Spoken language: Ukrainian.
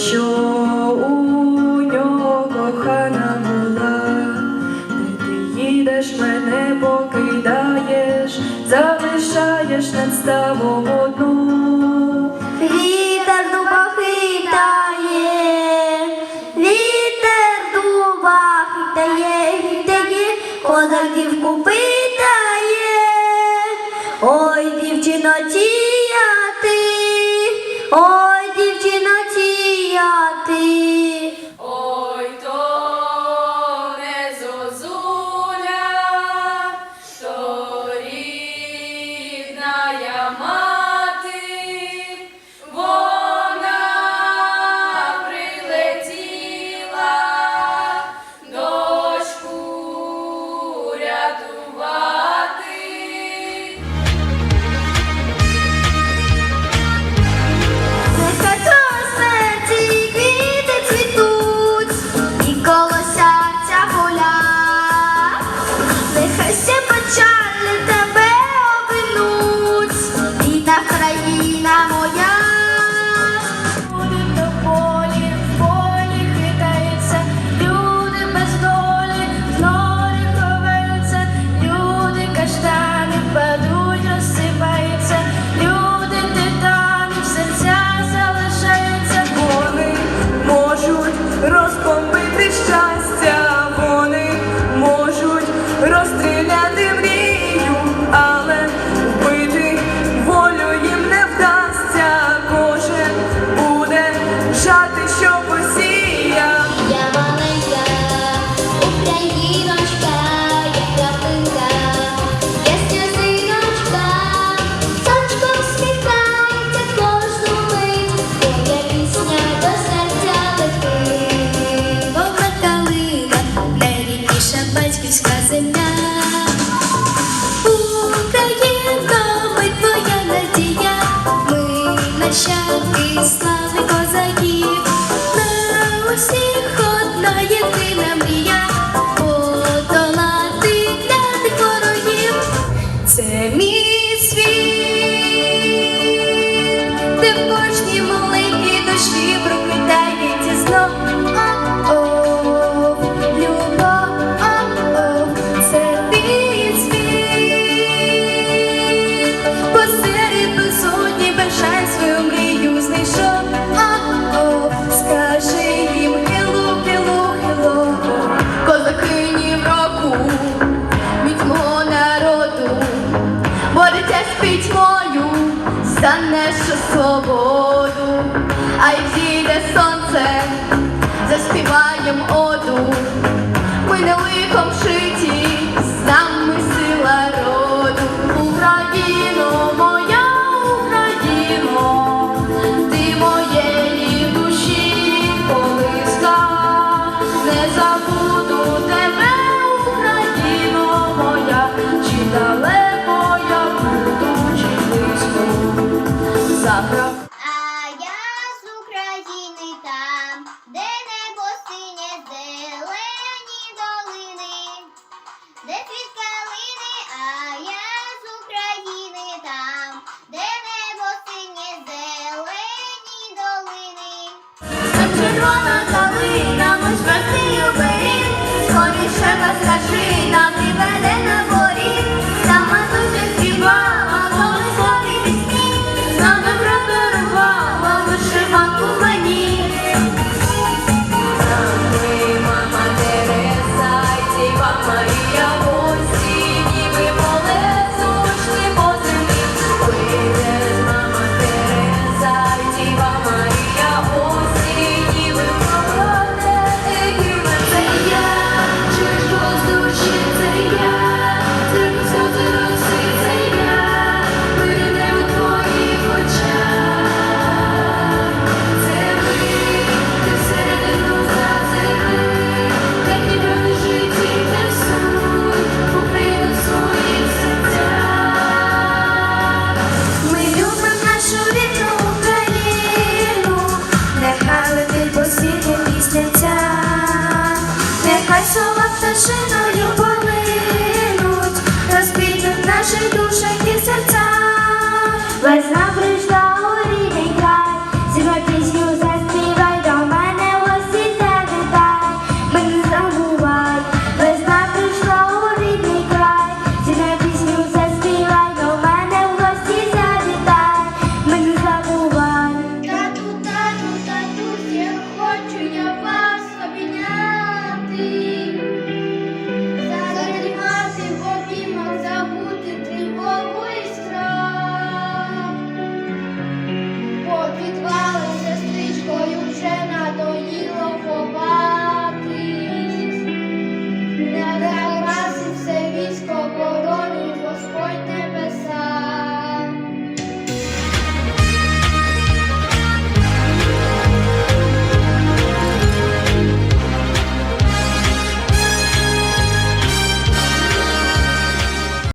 що у нього кохана була, де ти їдеш, мене покидаєш, залишаєш над ставом одну. Вітер дуба вітер дуба хитає, хитає, козак дівку питає, ой, дівчино ті. усіх одна єдина мрія, подолати для ворогів це мій світ, де в кожній душі пропитає. міць народу, бориться з пітьмою за нашу свободу, а й зійде сонце, заспіваєм оду, ми не лихо. А я з України там, де небо синє, зелені долини, де світ калини, а я з України там, де небо синє, зелені долини. Червона калина, ми ж